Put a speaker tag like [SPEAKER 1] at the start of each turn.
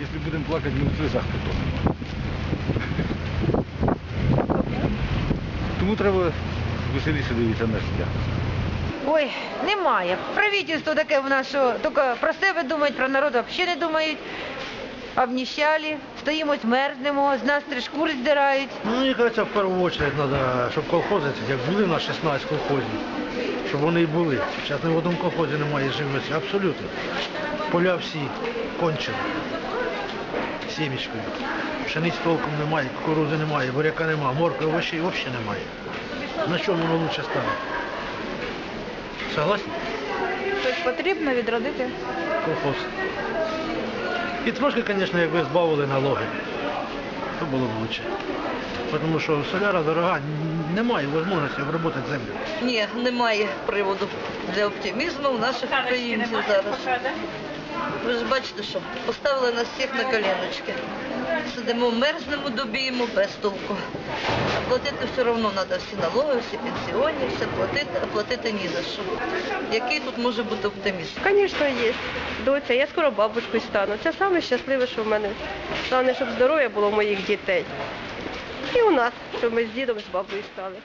[SPEAKER 1] Якщо будемо плакати, ми в сльозах потонемо. Тому треба веселіше дивитися на життя.
[SPEAKER 2] Ой, немає. Правительство таке в нас, що тільки про себе думають, про народ взагалі не думають. Обніщали, стоїмо, мерзнемо, з нас три шкури здирають.
[SPEAKER 3] Ну, мені кажеться, в першу чергу треба, щоб колхози, як були в нас 16 колхозів, щоб вони і були. Зараз ні в одному колхозі немає живності, абсолютно. Поля всі кончені. Сімічкою. Пшениць толком немає, кукурузи немає, буряка немає, моркви, овочей взагалі немає. На чому воно лучше стане? Согласні?
[SPEAKER 4] Тобто потрібно відродити.
[SPEAKER 3] Колхоз. І трошки, звісно, якби збавили налоги, то було б лучше. Тому що соляра дорога, немає можливості обробити землю.
[SPEAKER 5] Ні, немає приводу для оптимізму у наших українців зараз. Ви ж бачите, що поставили нас всіх на коленочки. Сидимо, мерзнемо, добіємо без толку. А платити все одно треба всі налоги, всі пенсіоні, все платити, а платити ні за що. Який тут може бути оптимізм?
[SPEAKER 6] Звісно, є. Доця, я скоро бабушкою стану. Це саме що в мене. Головне, щоб здоров'я було у моїх дітей. І у нас, щоб ми з дідом з бабою стали.